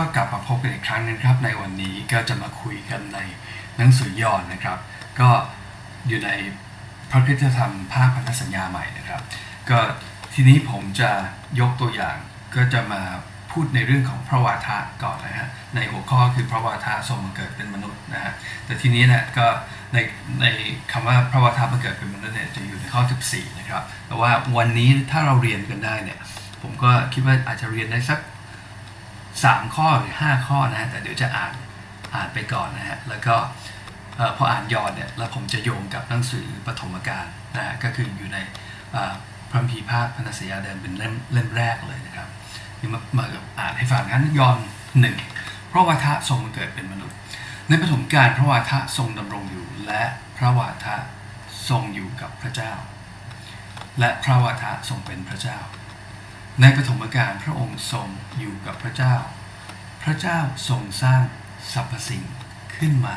ก็กลับมาพบกันอีกครั้งนึงครับ ในวันนี้ก็จะมาคุยกันในหนังสือย่อนนะครับ ก็อยู่ในพระคริสตธรรมภาคพันธสัญญาใหม่นะครับ ก็ทีนี้ผมจะยกตัวอย่างก็จะมาพูดในเรื่องของพระวาทะก่อนนะฮะในหัวข้อคือพระวาทะทรงมาเกิดเป็นมนุษย์นะฮะแต่ทีนี้เนี่ยก็ในในคำว่าพระวาทะมาเกิดเป็นมนุษย์เนี่ยจะอยู่ในข้อ 14 นะครับแต่ว่าวันนี้ถ้าเราเรียนกันได้เนี่ยผมก็คิดว่าอาจจะเรียนได้สัก 3 ข้อหรือ 5 ข้อนะฮะแต่เดี๋ยวจะอ่านอ่านไปก่อนนะฮะแล้วก็พออ่านยอดเนี่ยแล้วผมจะโยงกับหนังสือปฐมกาลนะฮะก็คืออยู่ในพระมีภาคพันธสัญญาเดิมเป็นเล่มเล่มแรกเลยนะครับนี่มามาอ่านให้ฟังงั้นยอนหนึ่งพระวาทะทรงเกิดเป็นมนุษย์ ในปฐมกาลพระวาทะทรงดำรงอยู่ และพระวาทะทรงอยู่กับพระเจ้า และพระวาทะทรงเป็นพระเจ้า ในปฐมกาลพระองค์ทรงอยู่กับพระเจ้า พระเจ้าทรงสร้างสรรพสิ่งขึ้นมา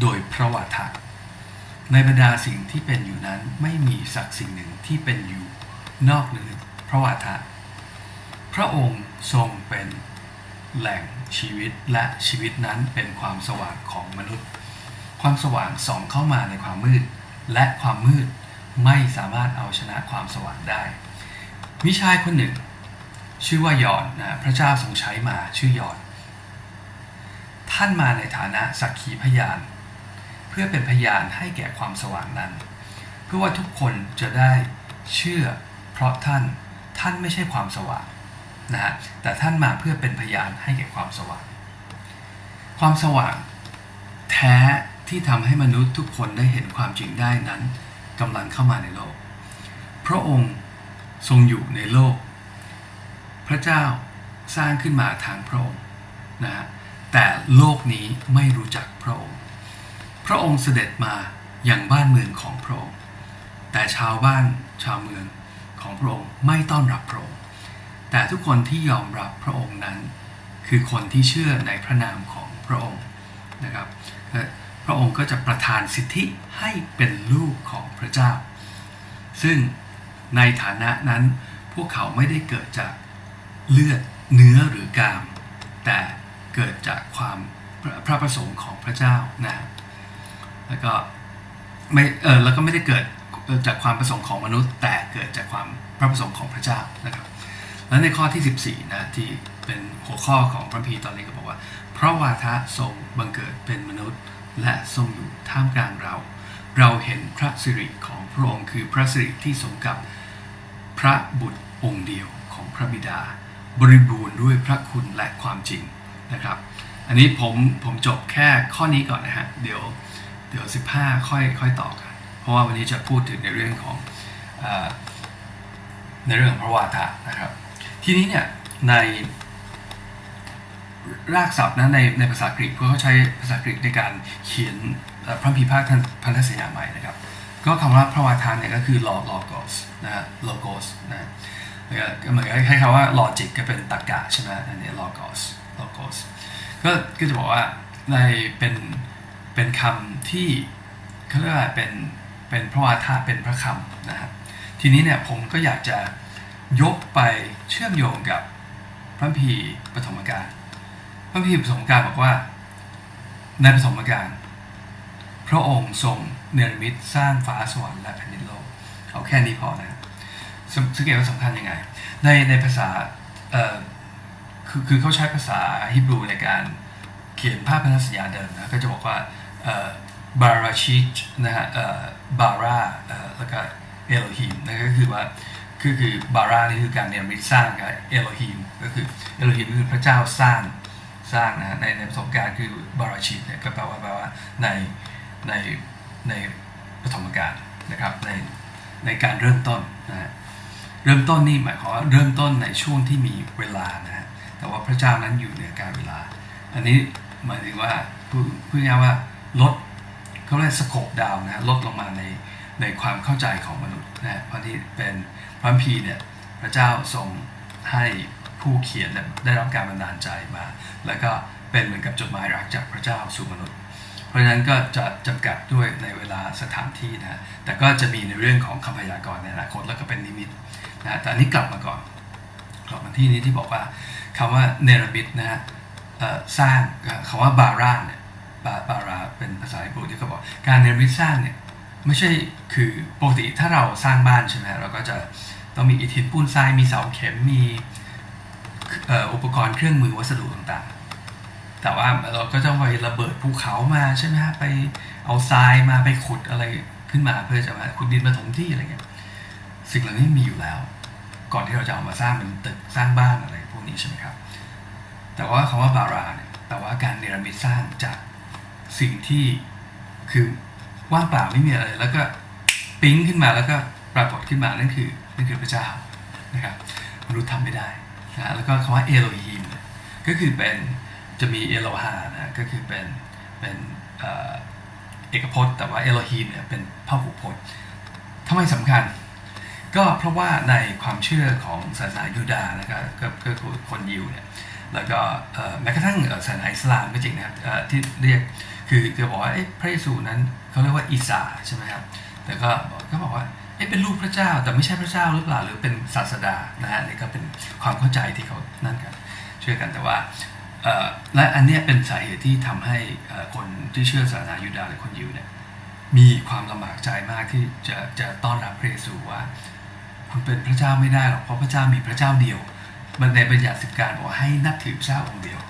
โดยพระวาทะในบรรดาสิ่งที่เป็นอยู่นั้นไม่มีสักสิ่งหนึ่งที่เป็นอยู่นอกเหนือพระวาทะพระองค์ทรงเป็นแหล่งชีวิตและชีวิตนั้นเป็นความสว่างของมนุษย์ ความสว่างส่องเข้ามาในความมืด และความมืดไม่สามารถเอาชนะความสว่างได้ มีชายคนหนึ่ง ชื่อว่ายอนนะพระเจ้าทรงใช้มาชื่อยอนท่านมาในฐานะสักขีพยาน เพื่อเป็นพยานให้แก่ความสว่างนั้น เพื่อว่าทุกคนจะได้เชื่อ เพราะท่านท่านไม่ใช่ความสว่างนะฮะแต่ท่านมาเพื่อเป็นพยานให้แก่ความสว่าง ความสว่างแท้ที่ทำให้มนุษย์ทุกคนได้เห็นความจริงได้นั้นกำลังเข้ามาในโลก พระองค์ ทรงอยู่ในโลก พระเจ้าสร้างขึ้นมาทางพระองค์นะฮะแต่โลกนี้ไม่รู้จักพระองค์ พระองค์เสด็จมาอย่างบ้านเมืองของพระองค์ แต่ชาวบ้านชาวเมืองของพระองค์ไม่ต้อนรับพระองค์ แต่ทุกคนที่ยอมรับพระองค์นั้น คือคนที่เชื่อในพระนามของพระองค์นะครับพระองค์ก็จะประทานสิทธิให้เป็นลูกของพระเจ้า ซึ่ง ในฐานะนั้นพวกเขาไม่ได้เกิดจากเลือดเนื้อหรือกาม แต่เกิดจากความพระพระประสงค์ของพระเจ้านะแล้วก็ไม่เออแล้วก็ไม่ได้เกิดจากความประสงค์ของมนุษย์ แต่เกิดจากความพระประสงค์ของพระเจ้านะครับและในข้อที่ 14 นะที่เป็นหัวข้อของพระคัมภีตอนนี้ก็บอกว่า เพราะวาทะทรงบังเกิดเป็นมนุษย์ และทรงอยู่ท่ามกลางเรา เราเห็นพระสิริของพระองค์คือพระสิริที่สมกับ ระบุตรองค์เดียวของพระบิดา บริบูรณ์ด้วยพระคุณและความจริงนะครับ อันนี้ผมผมจบแค่ข้อนี้ก่อนนะฮะเดี๋ยวเดี๋ยว 15 ค่อยค่อยต่อกัน เพราะว่าวันนี้จะพูดถึงในเรื่องของอในเรื่องพระวาทะนะครับ ทีนี้เนี่ยในรากศัพท์นะในในภาษากรีกเขาใช้ภาษากรีกในการเขียนพระคัมภีร์ภาคพันธสัญญาใหม่นะครับ ก็คำว่าพระวาทะเนี่ยก็คือ log logos นะ logos นะก็เหมือนกับให้คำว่า logic ก็เป็นตรรกะใช่ไหมอันนี้ logos logos ก็ก็จะบอกว่าในเป็นเป็นคำที่เขาเรียกว่าเป็นเป็นพระวาทะเป็นพระคำนะฮะทีนี้เนี่ยผมก็อยากจะยกไปเชื่อมโยงกับพระคัมภีปฐมกาลพระคัมภีปฐมกาลบอกว่าในปฐมกาล พระองค์ทรงเนรมิตสร้างฟ้าสวรรค์และแผ่นดินโลก เอาแค่นี้พอนะสังเกตว่าสำคัญยังไง ในในภาษาเอ่อคือคือเขาใช้ภาษาฮิบรูในการเขียนภาพพันธสัญญาเดิมนะก็จะบอกว่าเออบาราชิตนะฮะเออบาราเออแล้วก็เอโลฮิมนั่นก็คือว่าคือคือบารานี่คือการเนรมิตสร้างกับเอโลฮิมก็คือเอโลฮิมคือพระเจ้าสร้างสร้างนะฮะในในประสบการณ์คือบาราชิตเนี่ยก็แปลว่าแปลว่าใน ในในปฐมกาลนะครับในในการเริ่มต้นนะฮะเริ่มต้นนี่หมายความว่าเริ่มต้นในช่วงที่มีเวลานะฮะแต่ว่าพระเจ้านั้นอยู่เหนือการเวลา อันนี้หมายถึงว่าพูดง่ายว่าลดเขาเรียกสโคปดาวนะฮะลดลงมาในในความเข้าใจของมนุษย์นะฮะเพราะที่เป็นพระคัมภีเนี่ยพระเจ้าทรงให้ผู้เขียนได้รับการบันดาลใจมา แล้วก็เป็นเหมือนกับจดหมายรักจากพระเจ้าสู่มนุษย์ ราะฉะนั้นก็จะจำกัดด้วยในเวลาสถานที่นะฮะแต่ก็จะมีในเรื่องของคำพยากรณ์ในอนาคตแล้วก็เป็นนิมิตนะฮะแต่อันนี้กลับมาก่อนกลับมาที่นี้ที่บอกว่าคำว่าเนรมิตนะฮะสร้างเอ่อคำว่าบาร่าเนี่ยบาบาราเป็นภาษาฮิบรูที่เขาบอกการเนรมิตสร้างเนี่ยไม่ใช่คือปกติถ้าเราสร้างบ้านใช่ไหมเราก็จะต้องมีอิฐหินปูนทรายมีเสาเข็มมีอุปกรณ์เครื่องมือวัสดุต่าง แต่ว่าเราก็ต้องไประเบิดภูเขามาใช่ไหมฮะไปเอาทรายมาไปขุดอะไรขึ้นมาเพื่อจะมาขุดดินมาถมที่อะไรเงี้ยสิ่งเหล่านี้มีอยู่แล้ว ก่อนที่เราจะเอามาสร้างเป็นตึกสร้างบ้านอะไรพวกนี้ใช่ไหมครับ แต่ว่าคำว่าบาราเนี่ยแปลว่าการเนรมิตสร้างจากสิ่งที่คือว่างเปล่าไม่มีอะไร แล้วก็ปิ๊งขึ้นมาแล้วก็ปรากฏขึ้นมานั่นคือนั่นคือพระเจ้านะครับมนุษย์ทำไม่ได้นะแล้วก็คำว่าเอโลฮีมเนี่ยก็คือเป็น จะมีเอโลฮานะก็คือเป็นเป็นเอกพจน์ แต่ว่าเอโลฮีมเนี่ยเป็นพหูพจน์ทำไมสำคัญ ก็เพราะว่าในความเชื่อของศาสนายูดาห์นะครับก็คือคนยิวเนี่ยแล้วก็แม้กระทั่งศาสนาอิสลามก็จริงนะครับที่เรียกคือจะบอกว่าพระเยซูนั้นเขาเรียกว่าอีสาใช่ไหมครับแต่ก็ก็บอกว่าเป็นลูกพระเจ้าแต่ไม่ใช่พระเจ้าหรือเปล่าหรือเป็นศาสดานะฮะนี่ก็เป็นความเข้าใจที่เขานั่นกันเชื่อกันแต่ว่า และอันนี้เป็นสาเหตุที่ทำให้คนที่เชื่อศาสนายูดาห์หรือคนยิวเนี่ยมีความลำบากใจมากที่จะจะต้อนรับพระเยซูว่า คุณเป็นพระเจ้าไม่ได้หรอกเพราะพระเจ้ามีพระเจ้าเดียว มันในบัญญัติสิบการบอกให้นับถือพระเจ้าองค์เดียว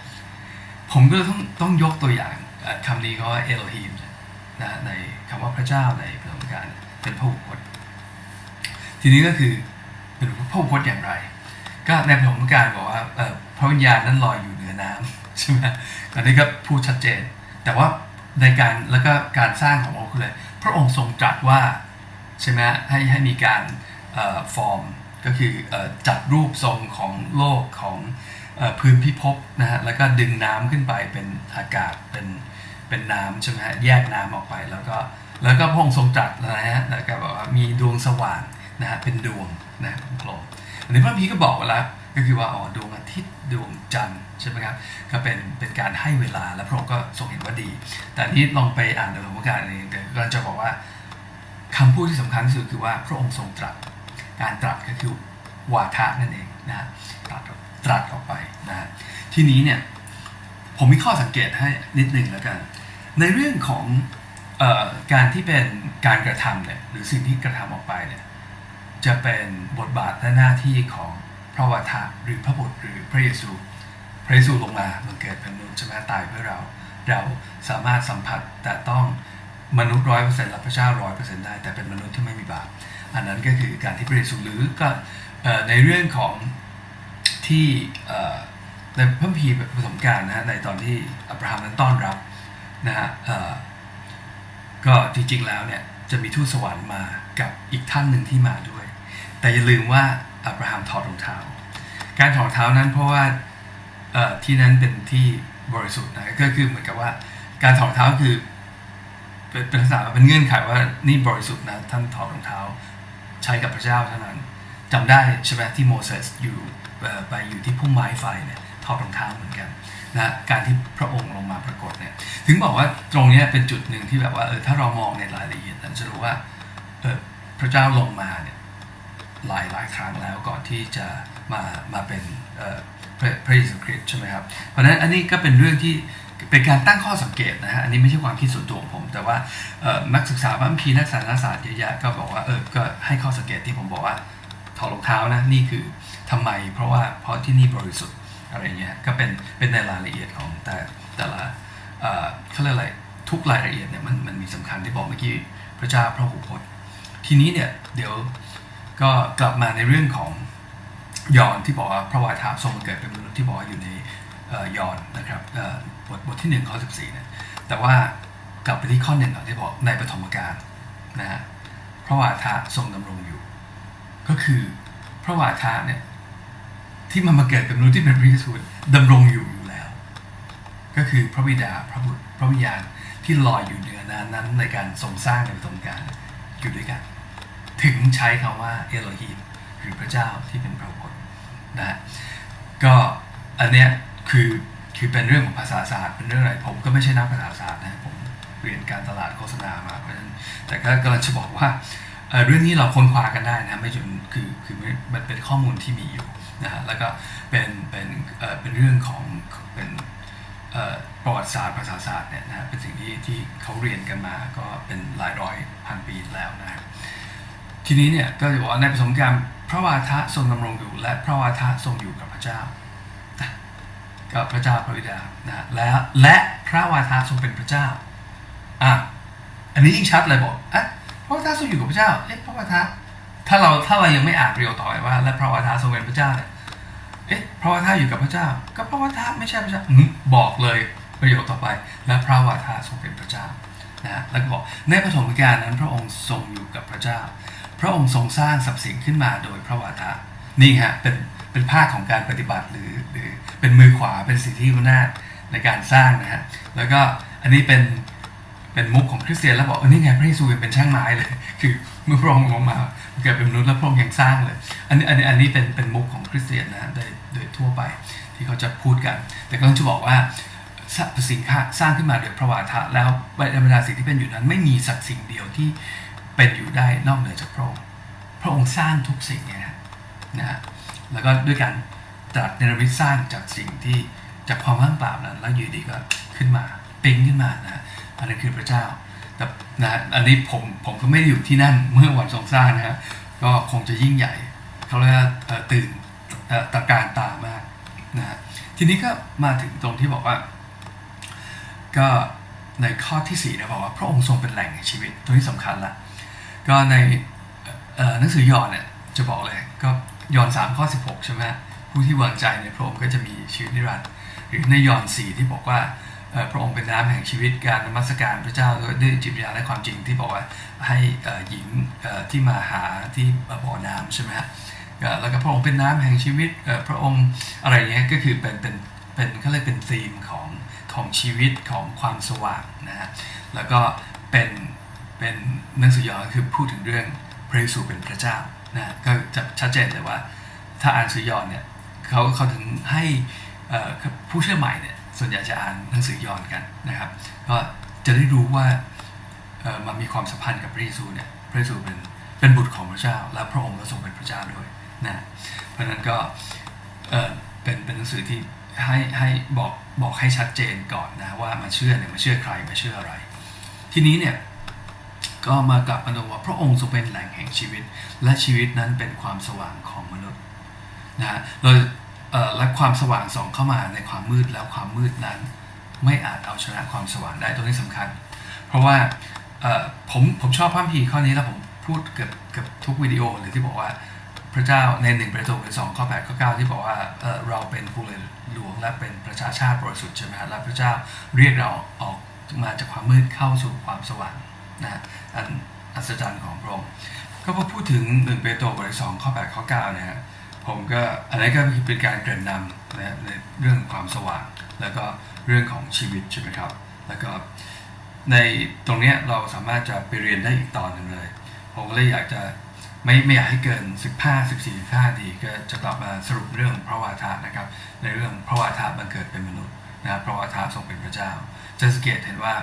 ผมก็ต้องต้องยกตัวอย่างคำนี้เขาว่าเอโลฮีมนะในคำว่าพระเจ้าในพระธรรมการเป็นพระบุคคลทีนี้ก็คือเป็นพระบุคคลอย่างไร ก็ในพระธรรมการบอกว่าพระวิญญาณนั้นลอยอยู่ อน้ำใช่ไหมอันนี้ก็พูดชัดเจน แต่ว่าในการแล้วก็การสร้างขององค์คืออะไรพระองค์ทรงตรัสว่าใช่ไหมให้ให้มีการฟอร์มก็คืออจัดรูปทรงของโลกของอพื้นพิภพนะฮะแล้วก็ดึงน้ำขึ้นไปเป็นอากาศเป็นเป็นน้ำใช่ไหมฮะแยกน้ำออกไปแล้วก็แล้วก็พระองค์ทรงตรัสนะฮะแล้วก็บอกว่ามีดวงสว่างนะฮะเป็นดวงนะฮะกลมอันนี้พระพีก็บอกไว้แล้วก็คือว่าอ๋อดวงอาทิตย์ดวงจันทร์ ใช่ไหมครับก็เป็นเป็นการให้เวลาแล้วพระองค์ก็ทรงเห็นว่าดี แต่นี้ลองไปอ่านในหลวงพ่อการเองเดี๋ยวก็จะบอกว่าคำพูดที่สำคัญที่สุดคือว่าพระองค์ทรงตรัสการตรัสก็คือวาทะนั่นเองนะฮะตรัสตรัสออกไปนะฮะทีนี้เนี่ยผมมีข้อสังเกตให้นิดหนึ่งแล้วกัน ในเรื่องของออการที่เป็นการกระทำเนี่ยหรือสิ่งที่กระทำออกไปเนี่ยจะเป็นบทบาทและหน้าที่ของพระวาทะหรือพระบุตรหรือพระเยซู พระเยซูลงมาบังเกิดเป็นมนุษย์ใช่ไหมตายเพื่อเรา เราสามารถสัมผัสแต่ต้องมนุษย์ร้อยเปอร์เซ็นต์และพระเจ้าร้อยเปอร์เซ็นต์ได้ แต่เป็นมนุษย์ที่ไม่มีบาปอันนั้นก็คือการที่พระเยซูหรือก็ในเรื่องของที่ในพระคัมภีร์ประสมการนะฮะในตอนที่อับราฮัมนั้นต้อนรับนะฮะก็จริงๆแล้วเนี่ยจะมีทูตสวรรค์มากับอีกท่านหนึ่งที่มาด้วย แต่อย่าลืมว่าอับราฮัมถอดรองเท้า การถอดรองเท้านั้นเพราะว่า ที่นั้นเป็นที่บริสุทธิ์นะก็คือเหมือนกับว่าการถอดรองเท้าคือ เป็นเป็นลักษณะเป็นเงื่อนไขว่านี่บริสุทธิ์นะท่านถอดรองเท้าใช้กับพระเจ้าเท่านั้นจำได้ใช่ไหมที่โมเสสอยู่ไปอยู่ที่พุ่มไม้ไฟเนี่ยถอดรองเท้าเหมือนกันนะการที่พระองค์ลงมาปรากฏเนี่ยถึงบอกว่าตรงนี้เป็นจุดหนึ่งที่แบบว่าเออถ้าเรามองในรายละเอียดนั้นจะรู้ว่าเออพระเจ้าลงมาเนี่ยหลายหลายครั้งแล้วก่อนที่จะมามาเป็นเออ พระเยซูคริสต์ใช่ไหมครับ เพราะฉะนั้นอันนี้ก็เป็นเรื่องที่เป็นการตั้งข้อสังเกตนะฮะ อันนี้ไม่ใช่ความคิดส่วนตัวของผม แต่ว่านักศึกษาบางพีนักสารศาสตร์เยอะแยะก็บอกว่าเออ ก็ให้ข้อสังเกตที่ผมบอกว่าถอดรองเท้านะ นี่คือทำไม เพราะว่าเพราะที่นี่บริสุทธิ์อะไรเงี้ย ก็เป็นเป็นในรายละเอียดของแต่แต่ละเอ่อเขาเรียกอะไรทุกรายละเอียดเนี่ยมันมันมีสำคัญที่บอกเมื่อกี้พระเจ้าพระหูพจน์ ทีนี้เนี่ยเดี๋ยวก็กลับมาในเรื่องของ ยอนที่บอกว่าพระวาทะทรงเกิดเป็นมนุษย์ที่บอกอยู่ในย่อยอนนะครับบทบทที่หนึ่งข้อสิบสี่เนี่ยแต่ว่ากลับไปที่ข้อหนึ่งก่อนที่บอกในปฐมกาลนะฮะพระวาทะทรงดำรงอยู่ ก็คือพระวาทะเนี่ยที่มันมาเกิดเป็นมนุษย์ที่เป็นพระเยซูดำรงอยู่อยู่แล้ว ก็คือพระบิดาพระบุตรพระวิญญาณที่ลอยอยู่เหนือนั้นนั้นในการทรงสร้างในปฐมกาลอยู่ด้วยกัน ถึงใช้คำว่าเอโลฮีมหรือพระเจ้าที่เป็นพระ นะก็อันเนี้ยคือคือเป็นเรื่องของภาษาศาสตร์เป็นเรื่องอะไร ผมก็ไม่ใช่นักภาษาศาสตร์นะผมเรียนการตลาดโฆษณามาเพราะฉะนั้นแต่ก็กำลังจะบอกว่าเรื่องนี้เราค้นคว้ากันได้นะไม่จนคือคือมันเป็นข้อมูลที่มีอยู่นะฮะแล้วก็เป็นเป็นเป็นเรื่องของเป็นประวัติศาสตร์ภาษาศาสตร์เนี่ยนะฮะเป็นสิ่งที่ที่เขาเรียนกันมาก็เป็นหลายร้อยพันปีแล้วนะทีนี้เนี่ยก็จะบอกว่าในผสมการ พระวาทะทรงดำรงอยู่ และพระวาทะทรงอยู่กับพระเจ้ากับพระเจ้าพระบิดานะและและพระวาทะทรงเป็นพระเจ้าอะอันนี้ยิ่งชัดเลยบอกอะพระวาทะทรงอยู่กับพระเจ้าเอ๊ะพระวาทะถ้าเราถ้าเรายังไม่อ่านประโยคต่อไปว่า และพระวาทะทรงเป็นพระเจ้าเนี่ยเอ๊ะพระวาทะอยู่กับพระเจ้า ก็พระวาทะไม่ใช่พระเจ้าบอกเลยประโยคต่อไป และพระวาทะทรงเป็นพระเจ้านะแล้วก็บอกในปฐมกาลนั้นพระองค์ทรงอยู่กับพระเจ้า ระองค์ทรงสร้างสรรพสิ่งขึ้นมาโดยพระวาทะนี่ฮะเป็นเป็นภาคของการปฏิบัติหรือหรือเป็นมือขวาเป็นสิทธิอำนาจในการสร้างนะฮะแล้วก็อันนี้เป็นเป็นมุกของคริสเตียนแล้วบอกออนี่ไงพระเยซูเป็นช่างไม้เลย คือเมื่อพระองค์ลงมาเกิดเป็นมนุษย์แล้วพระองค์ยังสร้างเลยอันนี้อันนี้อันนี้เป็นเป็นมุกของคริสเตียนนะฮะโดยโดยทั่วไปที่เขาจะพูดกัน แต่ก็ต้องจะบอกว่าสรรพสิ่งสร้างขึ้นมาโดยพระวาทะแล้วบรรดาสิ่งที่เป็นอยู่นั้น ไม่มีสักสิ่งเดียวที่ เป็นอยู่ได้นอกเหนือจากพระองค์ พระองค์สร้างทุกสิ่งเนี่ยนะฮะแล้วก็ด้วยการตรัสเนรมิตสร้างจากสิ่งที่จากความว่างเปล่านั้นแล้วอยู่ดีก็ขึ้นมาปิ๊งขึ้นมานะอันนั้นคือพระเจ้า แต่นะอันนี้ผมผมก็ไม่ได้อยู่ที่นั่นเมื่อวันทรงสร้างนะฮะก็คงจะยิ่งใหญ่เขาเรียกว่าตื่นตะการตามากนะฮะทีนี้ก็มาถึงตรงที่บอกว่า ก็ในข้อที่สี่นะบอกว่าพระองค์ทรงเป็นแหล่งแห่งชีวิตตรงนี้สำคัญละ ก็ในหนังสือยอนเนี่ยจะบอกเลยก็ยอนสามข้อสิบหกใช่ไหมผู้ที่วางใจในพระองค์ก็จะมีชีวิตนิรันดร์หรือในยอนสี่ที่บอกว่าพระองค์เป็นน้ำแห่งชีวิตการนมัสการพระเจ้าด้วยจิตวิญญาณและความจริงที่บอกว่าให้หญิงที่มาหาที่บ่อน้ำใช่ไหมฮะแล้วก็พระองค์เป็นน้ำแห่งชีวิตพระองค์อะไรเงี้ยก็คือเป็นเป็นเป็นเขาเรียกเป็นธีมของของชีวิตของความสว่างนะฮะแล้วก็เป็น เป็นหนังสือยอนคือพูดถึงเรื่องพระเยซูเป็นพระเจ้านะก็จะชัดเจนเลยว่า ถ้าอ่านสือยอนเนี่ยเขาเขาถึงให้ผู้เชื่อใหม่เนี่ยส่วนใหญ่จะอ่านหนังสือยอนกันนะครับ ก็จะได้รู้ว่ามันมีความสัมพันธ์กับพระเยซูเนี่ยพระเยซูเป็นเป็นบุตรของพระเจ้า และพระองค์ก็ทรงเป็นพระเจ้าด้วยนะเพราะนั้นก็เป็นเป็นหนังสือที่ให้ให้บอกบอกให้ชัดเจนก่อนนะว่ามาเชื่อเนี่ยมาเชื่อใครมาเชื่ออะไร ทีนี้เนี่ย ก็มากลับมาดูว่าพระองค์ทรงเป็นแหล่งแห่งชีวิต และชีวิตนั้นเป็นความสว่างของมนุษย์นะฮะโดยเและความสว่างส่องเข้ามาในความมืดแล้วความมืดนั้น ไม่อาจเอาชนะความสว่างได้ตรงนี้สำคัญ เพราะว่าผมผมชอบพระคัมภีข้อนี้แล้วผมพูดเกือบเกือบทุกวิดีโอเลยที่บอกว่าพระเจ้าในหนึ่งประตูสองข้อแปดข้อเก้าที่บอกว่าเเราเป็นผู้เลยหลวงและเป็นประชาชาติบริสุทธิ์ใช่ไหมฮะและพระเจ้าเรียกเราออกมาจากความมืดเข้าสู่ความสว่างนะฮะ อันอัศจรรย์ของพระองค์ก็พอพูดถึงหนึ่งเปโตรบทที่สองข้อแปดข้อเก้านะฮะผมก็อันนี้ก็เป็นการเกริ่นนำนะในเรื่องความสว่าง แล้วก็เรื่องของชีวิตใช่ไหมครับ แล้วก็ในตรงเนี้ยเราสามารถจะไปเรียนได้อีกตอนหนึ่งเลย ผมก็เลยอยากจะไม่ไม่อยากให้เกิน 15 14 15นาทีก็จะกลับมาสรุปเรื่องพระวาทะนะครับ ในเรื่องพระวาทะบังเกิดเป็นมนุษย์นะครับพระวาทะทรงเป็นพระเจ้า จะสังเกตเห็นว่า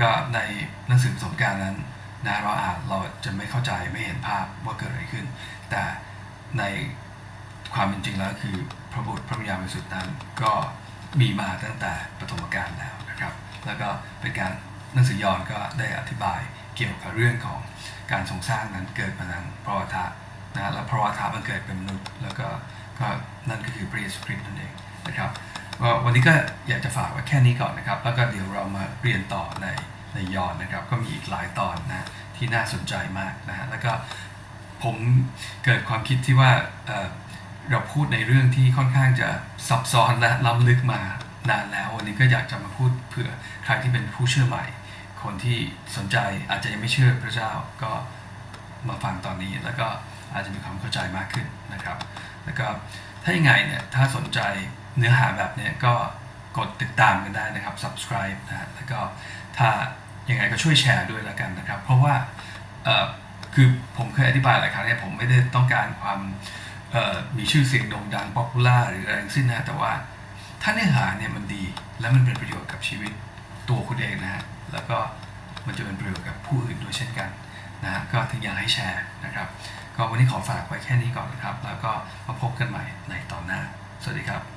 ก็ในหนังสือประสบการณ์นั้น นะเราอานเราจะไม่เข้าใจไม่เห็นภาพว่าเกิดอะไรขึ้น แต่ในความเป็นจริงแล้วคือพระบุตรพระวิญญาณบริสุทธิ์นั้นก็มีมาตั้งแต่ปฐมกาลแล้วนะครับ แล้วก็เป็นการหนังสือยอห์นก็ได้อธิบายเกี่ยวกับเรื่องของการทรงสร้างนั้นเกิดมาทางพระวาทะนะแล้วพระวาทะมันเกิดเป็นมนุษย์ แล้วก็ก็นั่นก็คือพระเยซูคริสต์นั่นเองนะครับวันนี้ก็อยากจะฝากไว้แค่นี้ก่อนนะครับ แล้วก็เดี๋ยวเรามาเรียนต่อใน ในยอนนะครับ ก็มีอีกหลายตอนนะที่น่าสนใจมากนะฮะแล้วก็ผมเกิดความคิดที่ว่าเเราพูดในเรื่องที่ค่อนข้างจะซับซ้อนและล้ำลึกมานานแล้ว วันนี้ก็อยากจะมาพูดเผื่อใครที่เป็นผู้เชื่อใหม่ คนที่สนใจอาจจะยังไม่เชื่อพระเจ้าก็มาฟังตอนนี้แล้วก็อาจจะมีความเข้าใจมากขึ้นนะครับ แล้วก็ถ้ายังไงเนี่ยถ้าสนใจเนื้อหาแบบเนี้ยก็กดติดตามกันได้นะครับ subscribe นะฮะแล้วก็ถ้า ยังไงก็ช่วยแชร์ด้วยแล้วกันนะครับ เพราะว่าคือผมเคยอธิบายหลายครั้งเนี่ยผมไม่ได้ต้องการความมีชื่อเสียงโด่งดังป๊อปปูล่าหรืออะไรทั้งสิ้นนะแต่ว่าถ้าเนื้อหาเนี่ยมันดีและมันเป็นประโยชน์กับชีวิตตัวคุณเองนะฮะแล้วก็มันจะเป็นประโยชน์กับผู้อื่นด้วยเช่นกันนะฮะก็ถึงอยากให้แชร์นะครับ ก็วันนี้ขอฝากไว้แค่นี้ก่อนนะครับ แล้วก็มาพบกันใหม่ในตอนหน้า สวัสดีครับ